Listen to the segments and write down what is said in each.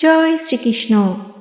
জয় শ্রীকৃষ্ণ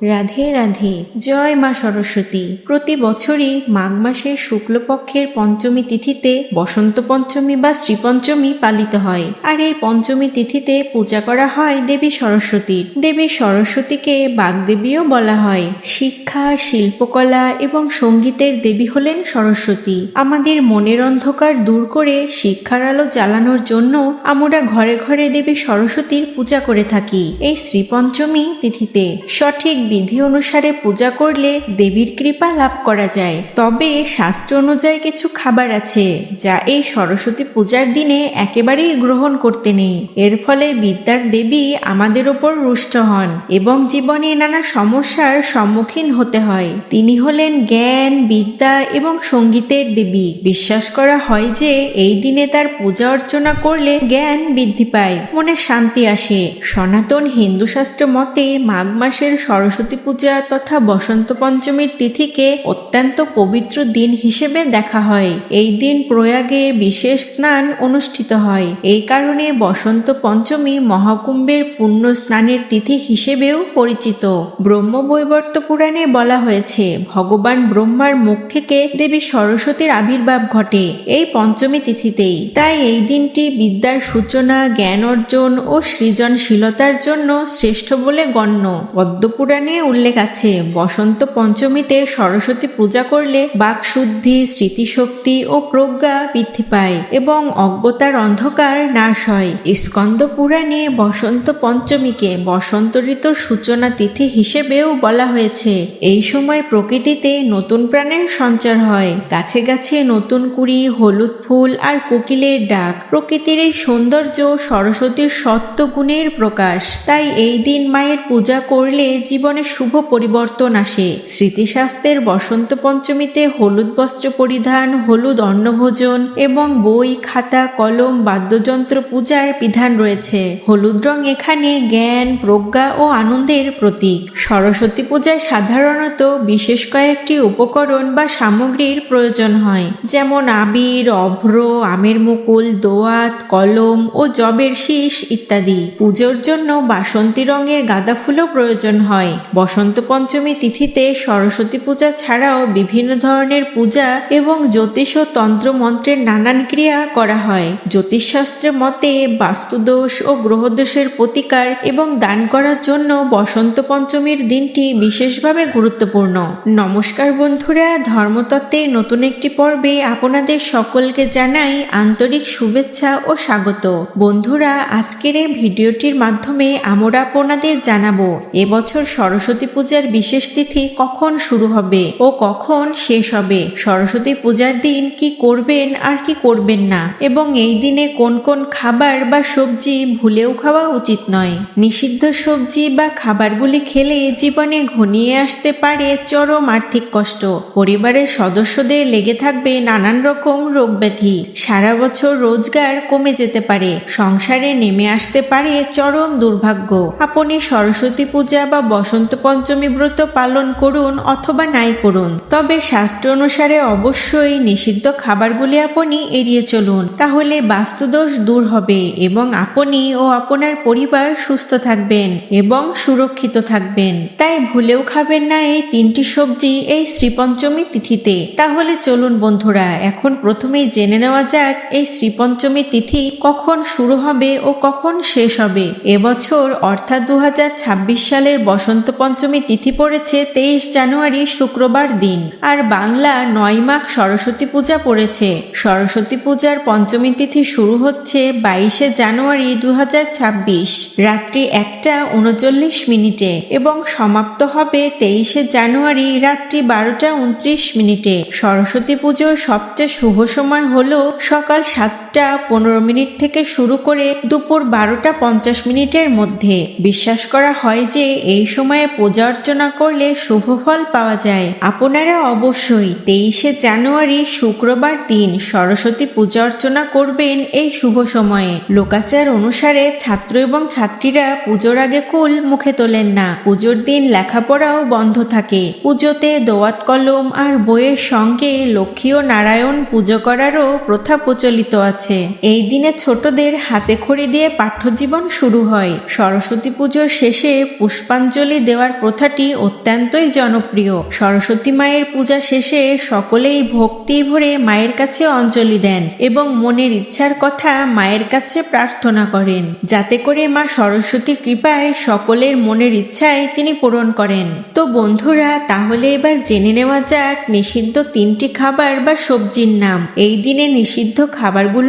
রাধে রাধে, জয় মা সরস্বতী। প্রতি বছরই মাঘ মাসের শুক্লপক্ষের পঞ্চমী তিথিতে বসন্ত পঞ্চমী বা শ্রীপঞ্চমী পালিত হয়। আর এই পঞ্চমী তিথিতে পূজা করা হয় দেবী সরস্বতীর। দেবী সরস্বতীকে বাগদেবীও বলা হয়। শিক্ষা, শিল্পকলা এবং সঙ্গীতের দেবী হলেন সরস্বতী। আমাদের মনের অন্ধকার দূর করে শিক্ষার আলো জ্বালানোর জন্য আমরা ঘরে ঘরে দেবী সরস্বতীর পূজা করে থাকি। এই শ্রীপঞ্চমী তিথিতে সঠিক বিধি অনুসারে পূজা করলে দেবীর কৃপা লাভ করা যায়। তবে শাস্ত্র অনুযায়ী কিছু খাবার আছে, যা এই সরস্বতী পূজার দিনে একেবারেই গ্রহণ করতে নেই। এর ফলে বিদ্যার দেবী আমাদের ওপর রুষ্ট হন এবং জীবনে নানা সমস্যার সম্মুখীন হতে হয়। তিনি হলেন জ্ঞান, বিদ্যা এবং সঙ্গীতের দেবী। বিশ্বাস করা হয় যে এই দিনে তার পূজা অর্চনা করলে জ্ঞান বৃদ্ধি পায়, মনে শান্তি আসে। সনাতন হিন্দু শাস্ত্র মতে মাঘ মাসের সরস্বতী পূজা তথা বসন্ত পঞ্চমীর তিথিকে অত্যন্ত পবিত্র দিন হিসেবে দেখা হয়। এই দিন প্রয়াগে বিশেষ স্নান অনুষ্ঠিত হয়। এই কারণে বসন্ত পঞ্চমী মহাকুম্ভের পুণ্য স্নানের তিথি হিসেবেও পরিচিত। ব্রহ্মবৈবর্ত পুরাণে বলা হয়েছে, ভগবান ব্রহ্মার মুখ থেকে দেবী সরস্বতীর আবির্ভাব ঘটে এই পঞ্চমী তিথিতেই। তাই এই দিনটি বিদ্যার সূচনা, জ্ঞান অর্জন ও সৃজনশীলতার জন্য শ্রেষ্ঠ বলে গণ্য। পদ্মপুরাণে উল্লেখ আছে, বসন্ত পঞ্চমীতে সরস্বতী পূজা করলে বাকশুদ্ধি স্মৃতিশক্তি ও প্রজ্ঞা বৃদ্ধি পায় এবং অজ্ঞতার অন্ধকার নাশ হয়। স্কন্দ পুরাণে বসন্ত পঞ্চমীকে বসন্ত ঋতুর সূচনা তিথি হিসেবেও বলা হয়েছে। এই সময় প্রকৃতিতে নতুন প্রাণের সঞ্চার হয়। গাছে গাছে নতুন কুড়ি, হলুদ ফুল আর কোকিলের ডাক। প্রকৃতির এই সৌন্দর্য সরস্বতীর সত্য গুণের প্রকাশ। তাই এই দিন মায়ের পূজা করলে জীবনে শুভ পরিবর্তন আসে। স্মৃতিশাস্ত্রের বসন্ত পঞ্চমীতে হলুদ বস্ত্র পরিধান, হলুদ অন্নভোজন এবং বই, খাতা, কলম, বাদ্যযন্ত্র পূজার বিধান রয়েছে। হলুদ রং এখানে জ্ঞান, প্রজ্ঞা ও আনন্দের প্রতীক। সরস্বতী পূজায় সাধারণত বিশেষ কয়েকটি উপকরণ বা সামগ্রীর প্রয়োজন হয়, যেমন আবির, অভ্র, আমের মুকুল, দোয়াত, কলম ও জবের শীষ ইত্যাদি। পুজোর জন্য বাসন্তী রঙের গাঁদা ফুলও প্রয়োজন হয়। বসন্ত পঞ্চমী তিথিতে সরস্বতী পূজা ছাড়াও বিভিন্ন ধরনের পূজা এবং জ্যোতিষ ও তন্ত্র মন্ত্রের নানান ক্রিয়া করা হয়। জ্যোতিষশাস্ত্রের মতে বাস্তুদোষ ও গ্রহদোষের প্রতিকার এবং দান করার জন্য বসন্ত পঞ্চমীর দিনটি বিশেষভাবে গুরুত্বপূর্ণ। নমস্কার বন্ধুরা, ধর্মতত্ত্বের নতুন একটি পর্বে আপনাদের সকলকে জানাই আন্তরিক শুভেচ্ছা ও স্বাগত। বন্ধুরা, আজকের এই ভিডিওটির মাধ্যমে আমরা আপনাদের জানাব, এবছর সরস্বতী পূজার বিশেষ তিথি কখন শুরু হবে ও কখন শেষ হবে? সরস্বতী পূজার দিন কি করবেন আর কি করবেন না? এবং এই দিনে কোন কোন খাবার বা সবজি ভুলেও খাওয়া উচিত নয়? নিষিদ্ধ সবজি বা খাবারগুলি খেলে জীবনে ঘনিয়ে আসতে পারে চরম আর্থিক কষ্ট। পরিবারের সদস্যদের লেগে থাকবে নানান রকম রোগ ব্যাধি। সারা বছর রোজগার কমে যেতে পারে। সংসারে নেমে আসতে পারে চরম দুর্ভাগ্য। আপনি সরস্বতী পূজা বা বসন্ত পঞ্চমী ব্রত পালন করুন অথবা নাই করুন। তবে শাস্ত্র অনুসারে অবশ্যই নিষিদ্ধ খাবারগুলি আপনি এড়িয়ে চলুন। তাহলে বাস্তুদোষ দূর হবে এবং আপনি ও আপনার পরিবার সুস্থ থাকবেন এবং সুরক্ষিত থাকবেন। তাই ভুলেও খাবেন না এই তিনটি সবজি এই শ্রীপঞ্চমী তিথিতে। তাহলে চলুন বন্ধুরা, এখন প্রথমেই জেনে নেওয়া যাক এই শ্রীপঞ্চমী তিথি কখন শুরু হবে ও কখন শেষ হবে। এবছর অর্থাৎ দু হাজার ছাব্বিশ সালের বসন্ত পঞ্চমী তিথি পড়েছে তেইশ জানুয়ারি, শুক্রবার দিন। আর বাংলা নয় মাঘ সরস্বতী পূজা পড়েছে। সরস্বতী পূজার পঞ্চমী তিথি শুরু হচ্ছে বাইশে জানুয়ারি দু হাজার ছাব্বিশ। রাত্রি একটা উনচল্লিশ মিনিটে এবং সমাপ্ত হবে তেইশে জানুয়ারি রাত্রি বারোটা উনত্রিশ মিনিটে। সরস্বতী পুজোর সবচেয়ে শুভ সময় হল সকাল সাতটা পনেরো মিনিট থেকে শুরু করে দুপুর বারোটা পঞ্চাশ মিনিটের মধ্যে। বিশ্বাস করা হয় যে এই সময়ে পূজা অর্চনা করলে শুভ ফল পাওয়া যায়। আপনারা অবশ্যই তেইশে জানুয়ারি শুক্রবার দিন সরস্বতী পূজা অর্চনা করবেন এই শুভ সময়ে। লোকাচার অনুসারে ছাত্র এবং ছাত্রীরা পুজোর আগে কুল মুখে তোলেন না। পুজোর দিন লেখাপড়াও বন্ধ থাকে। পুজোতে দোয়াত কলম আর বইয়ের সঙ্গে লক্ষ্মী ও নারায়ণ পুজো করারও প্রথা প্রচলিত আছে। আছে এই দিনে ছোটদের হাতে খড়ি দিয়ে পাঠ্যজীবন শুরু হয়। সরস্বতী পুজোর শেষে পুষ্পাঞ্জলি দেওয়ার প্রথাটি অত্যন্তই জনপ্রিয়। সরস্বতী মায়ের পূজা শেষে সকলেই ভক্তি ভরে মায়ের কাছে অঞ্জলি দেন এবং মনের ইচ্ছার কথা মায়ের কাছে প্রার্থনা করেন। যাতে করে মা সরস্বতীর কৃপায় সকলের মনের ইচ্ছায় তিনি পূরণ করেন। তো বন্ধুরা, তাহলে এবার জেনে নেওয়া যাক নিষিদ্ধ তিনটি খাবার বা সবজির নাম। এই দিনে নিষিদ্ধ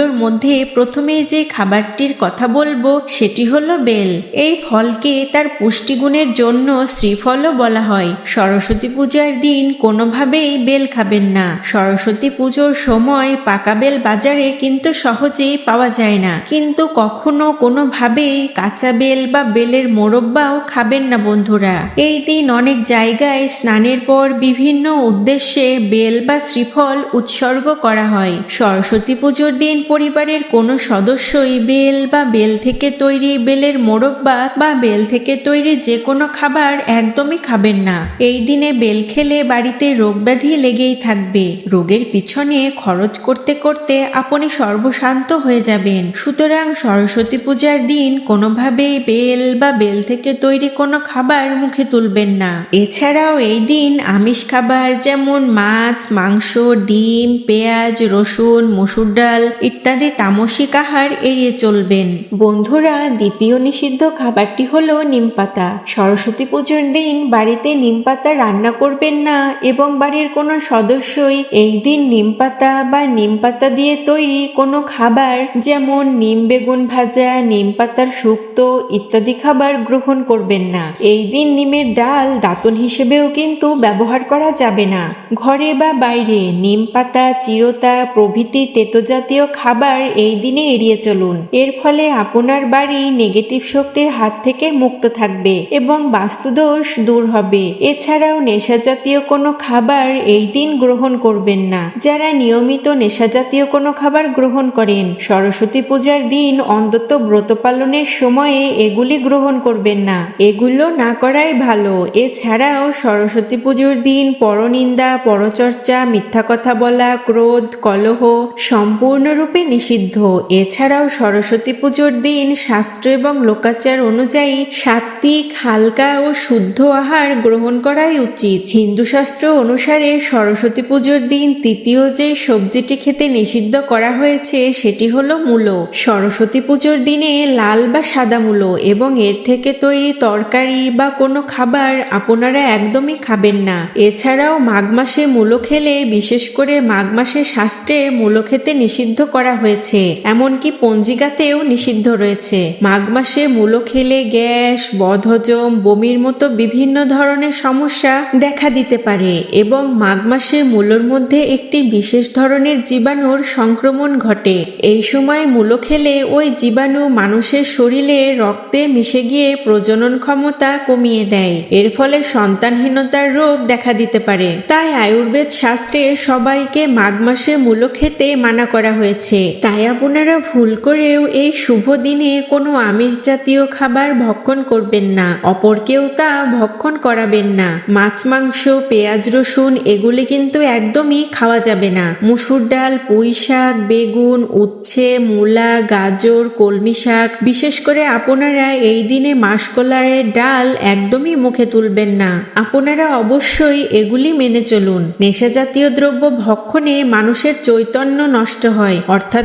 খাবারগুলোর মধ্যে প্রথমে যে খাবারটির কথা বলব, সেটি হলো বেল। এই ফলকে তার পুষ্টিগুণের জন্য শ্রীফলও বলা হয়। সরস্বতী পূজার দিন কোনোভাবেই বেল খাবেন না। সরস্বতী পুজোর সময় পাকা বেল বাজারে কিন্তু সহজেই পাওয়া যায় না। কিন্তু কখনো কোনোভাবেই কাঁচা বেল বা বেলের মোরব্বাও খাবেন না বন্ধুরা। এই দিন অনেক জায়গায় স্নানের পর বিভিন্ন উদ্দেশ্যে বেল বা শ্রীফল উৎসর্গ করা হয়। সরস্বতী পুজোর দিন পরিবারের কোনো সদস্যই বেল বা বেল থেকে তৈরি বেলের মোরব্বা বা বেল থেকে তৈরি যে কোনো খাবার একদমই খাবেন না। এই দিনে বেল খেলে বাড়িতে রোগ ব্যাধি লেগেই থাকবে। রোগের পিছনে খরচ করতে করতে আপনি সর্বশান্ত হয়ে যাবেন। সুতরাং সরস্বতী পূজার দিন কোনোভাবেই বেল বা বেল থেকে তৈরি কোনো খাবার মুখে তুলবেন না। এছাড়াও এই দিন আমিষ খাবার যেমন মাছ, মাংস, ডিম, পেঁয়াজ, রসুন, মসুর ডাল ইত্যাদি তামসিক আহার এড়িয়ে চলবেন। বন্ধুরা, দ্বিতীয় নিষিদ্ধ খাবারটি হলো নিমপাতা সরস্বতী পুজোর দিন বাড়িতে নিমপাতা রান্না করবেন না এবং বাড়ির কোনো সদস্যই এই দিন নিমপাতা বা নিমপাতা দিয়ে তৈরি কোনো খাবার যেমন নিম বেগুন ভাজা, নিম পাতার শুক্তো ইত্যাদি খাবার গ্রহণ করবেন না। এই দিন নিমের ডাল দাঁতন হিসেবেও কিন্তু ব্যবহার করা যাবে না। ঘরে বা বাইরে নিম পাতা, চিরতা, প্রভৃতি তেতো জাতীয় খাবার এই দিনে এড়িয়ে চলুন। এর ফলে আপনার বাড়ি নেগেটিভ শক্তির হাত থেকে মুক্ত থাকবে এবং বাস্তুদোষ দূর হবে। এছাড়াও নেশা জাতীয় কোনো খাবার এই দিন গ্রহণ করবেন না। যারা নিয়মিত নেশা জাতীয় কোনো খাবার গ্রহণ করেন, সরস্বতী পূজার দিন অন্তত ব্রত পালনের সময়ে এগুলি গ্রহণ করবেন না। এগুলো না করাই ভালো। এছাড়াও সরস্বতী পুজোর দিন পরনিন্দা, পরচর্চা, মিথ্যা কথা বলা, ক্রোধ, কলহ সম্পূর্ণরূপে নিষিদ্ধ। এছাড়াও সরস্বতী পুজোর দিন শাস্ত্র এবং লোকাচার অনুযায়ী সাত্বিক হালকা ও শুদ্ধ আহার গ্রহণ করাই উচিত। হিন্দু শাস্ত্র অনুসারে সরস্বতী পুজোর দিন তৃতীয় যে সবজিটি খেতে নিষিদ্ধ করা হয়েছে, সেটি হলো মূলো। সরস্বতী পুজোর দিনে লাল বা সাদা মূলো এবং এর থেকে তৈরি তরকারি বা কোনো খাবার আপনারা একদমই খাবেন না। এছাড়াও মাঘ মাসে মূলো খেলে বিশেষ করে মাঘ মাসে শাস্ত্রে মূলো খেতে নিষিদ্ধ করা হয়েছে, এমনকি পঞ্জিকাতেও নিষিদ্ধ রয়েছে। মাঘ মাসে মূলো খেলে গ্যাস, বদহজম, বমির মতো বিভিন্ন ধরনের সমস্যা দেখা দিতে পারে এবং মাঘ মাসে মূলোর মধ্যে একটি বিশেষ ধরনের জীবাণুর সংক্রমণ ঘটে। এই সময় মূলো খেলে ওই জীবাণু মানুষের শরীরে রক্তে মিশে গিয়ে প্রজনন ক্ষমতা কমিয়ে দেয়। এর ফলে সন্তানহীনতার রোগ দেখা দিতে পারে। তাই আয়ুর্বেদ শাস্ত্রে সবাইকে মাঘ মাসে মূলো খেতে মানা করা হয়েছে। তাই আপনারা ভুল করেও এই শুভ দিনে কোনো আমিষ জাতীয় খাবার ভক্ষণ করবেন না। অপরকেও তা ভক্ষণ করাবেন না। মাছ, মাংস, পেঁয়াজ, রসুন এগুলি কিন্তু একদমই খাওয়া যাবে না। মুসুর ডাল, পুঁই শাক, বেগুন, উচ্ছে, মূলা, গাজর, কলমি শাক, বিশেষ করে আপনারা এই দিনে মাসকলারের ডাল একদমই মুখে তুলবেন না। আপনারা অবশ্যই এগুলি মেনে চলুন। নেশা জাতীয় দ্রব্য ভক্ষণে মানুষের চৈতন্য নষ্ট হয়।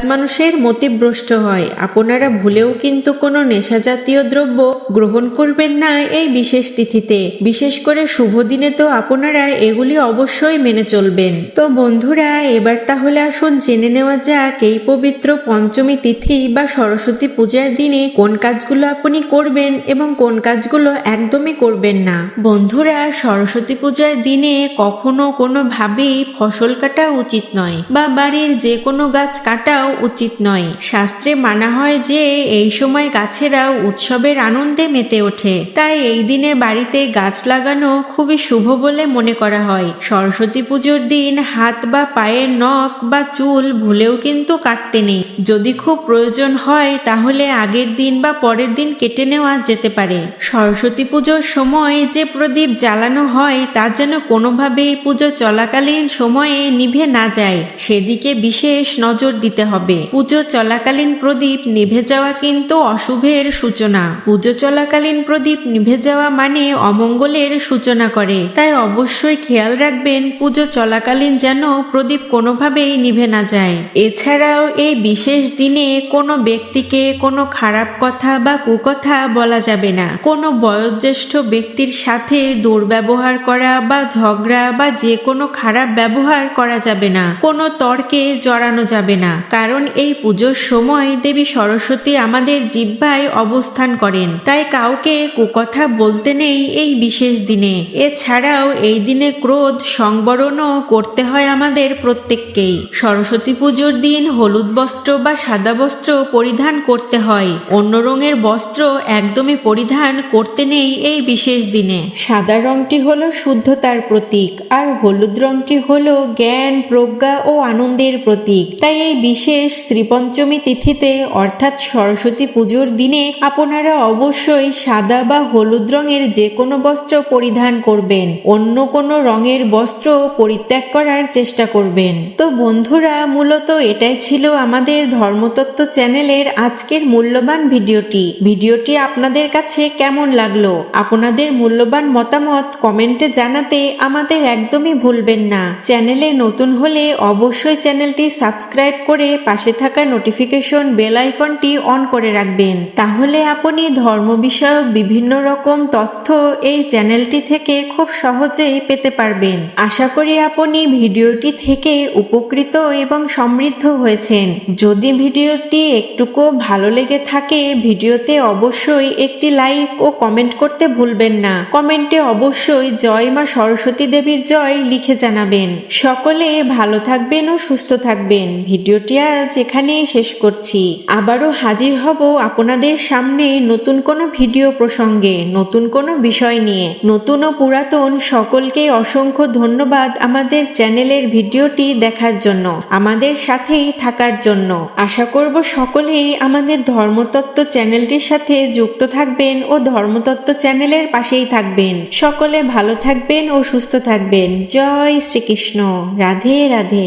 মানুষের মতিভ্রষ্ট হয়। আপনারা ভুলেও কিন্তু কোনো নেশা জাতীয় দ্রব্য গ্রহণ করবেন না এই বিশেষ তিথিতে। বিশেষ করে শুভ দিনে তো আপনারা এগুলি অবশ্যই মেনে চলবেন। তো বন্ধুরা, এবার তাহলে আসুন জেনে নেওয়া যাক এই পবিত্র পঞ্চমী তিথি বা সরস্বতী পূজার দিনে কোন কাজগুলো আপনি করবেন এবং কোন কাজগুলো একদমই করবেন না। বন্ধুরা, সরস্বতী পূজার দিনে কখনো কোনোভাবেই ফসল কাটা উচিত নয় বা বাড়ির যে কোনো গাছ কাটাও উচিত নয়। শাস্ত্রে মানা হয় যে, এই সময় গাছেরা উৎসবের আনন্দে মেতে ওঠে। তাই এই দিনে বাড়িতে গাছ লাগানো খুবই শুভ বলে মনে করা হয়। সরস্বতী পুজোর দিন হাত বা পায়ের নখ বা চুল ভুলেও কিন্তু কাটতে নেই। যদি খুব প্রয়োজন হয়, তাহলে আগের দিন বা পরের দিন কেটে নেওয়া যেতে পারে। সরস্বতী পুজোর সময় যে প্রদীপ জ্বালানো হয়, তা যেন কোনোভাবেই পুজো চলাকালীন সময়ে নিভে না যায়। সেদিকে বিশেষ নজর দিতে হবে। পুজো চলাকালীন প্রদীপ নিভে যাওয়া কিন্তু অশুভের সূচনা। পুজো চলাকালীন প্রদীপ নিভে যাওয়া মানে অমঙ্গলের সূচনা করে। তাই অবশ্যই খেয়াল রাখবেন, পুজো চলাকালীন যেন প্রদীপ কোনোভাবেই নিভে না যায়। এছাড়াও এই বিশেষ দিনে কোনো ব্যক্তিকে কোনো খারাপ কথা বা কুকথা বলা যাবে না। কোনো বয়োজ্যেষ্ঠ ব্যক্তির সাথে দুর্ব্যবহার করা বা ঝগড়া বা যে কোনো খারাপ ব্যবহার করা যাবে না। কোনো তর্কে জড়ানো যাবে না। কারণ এই পুজোর সময় দেবী সরস্বতী আমাদের জিহ্বায় অবস্থান করেন। তাই কাউকে কুকথা বলতে নেই এই বিশেষ দিনে। এছাড়াও এই দিনে ক্রোধ সংবরণও করতে হয় আমাদের প্রত্যেককেই। সরস্বতী পুজোর দিন হলুদ বস্ত্র বা সাদা বস্ত্র পরিধান করতে হয়। অন্য রঙের বস্ত্র একদমই পরিধান করতে নেই এই বিশেষ দিনে। সাদা রংটি হলো শুদ্ধতার প্রতীক, আর হলুদ রংটি হলো জ্ঞান, প্রজ্ঞা ও আনন্দের প্রতীক। তাই এই বিশেষ শ্রীপঞ্চমী তিথিতে, অর্থাৎ সরস্বতী পুজোর দিনে, আপনারা অবশ্যই সাদা বা হলুদ রঙের যে কোনো বস্ত্র পরিধান করবেন। অন্য কোনো রঙের বস্ত্র পরিত্যাগ করার চেষ্টা করবেন। তো বন্ধুরা, মূলত এটাই ছিল আমাদের ধর্মতত্ত্ব চ্যানেলের আজকের মূল্যবান ভিডিওটি। ভিডিওটি আপনাদের কাছে কেমন লাগল? আপনাদের মূল্যবান মতামত কমেন্টে জানাতে আমাদের একদমই ভুলবেন না। চ্যানেলে নতুন হলে অবশ্যই চ্যানেলটি সাবস্ক্রাইব করে পাশে থাকা নোটিফিকেশন বেল আইকনটি অন করে রাখবেন। তাহলে আপনি ধর্ম বিষয়ক বিভিন্ন রকম তথ্য এই চ্যানেলটি থেকে খুব সহজেই পেতে পারবেন। আশা করি আপনি ভিডিওটি থেকে উপকৃত এবং সমৃদ্ধ হয়েছেন। যদি ভিডিওটি একটুকু ভালো লেগে থাকে, ভিডিওতে অবশ্যই একটি লাইক ও কমেন্ট করতে ভুলবেন না। কমেন্টে অবশ্যই জয় মা সরস্বতী দেবীর জয় লিখে জানাবেন। সকলে ভালো থাকবেন ও সুস্থ থাকবেন। ভিডিওটি আজ এখানেই শেষ করছি। আবারও হাজির হব আপনাদের সামনে নতুন কোনো ভিডিও প্রসঙ্গে, নতুন কোনো বিষয় নিয়ে। নতুন ও পুরাতন সকলকে অসংখ্য ধন্যবাদ আমাদের চ্যানেলের ভিডিওটি দেখার জন্য, আমাদের সাথেই থাকার জন্য। আশা করব সকলেই আমাদের ধর্মতত্ত্ব চ্যানেলটির সাথে যুক্ত থাকবেন ও ধর্মতত্ত্ব চ্যানেলের পাশেই থাকবেন। সকলে ভালো থাকবেন ও সুস্থ থাকবেন। জয় শ্রীকৃষ্ণ। রাধে রাধে।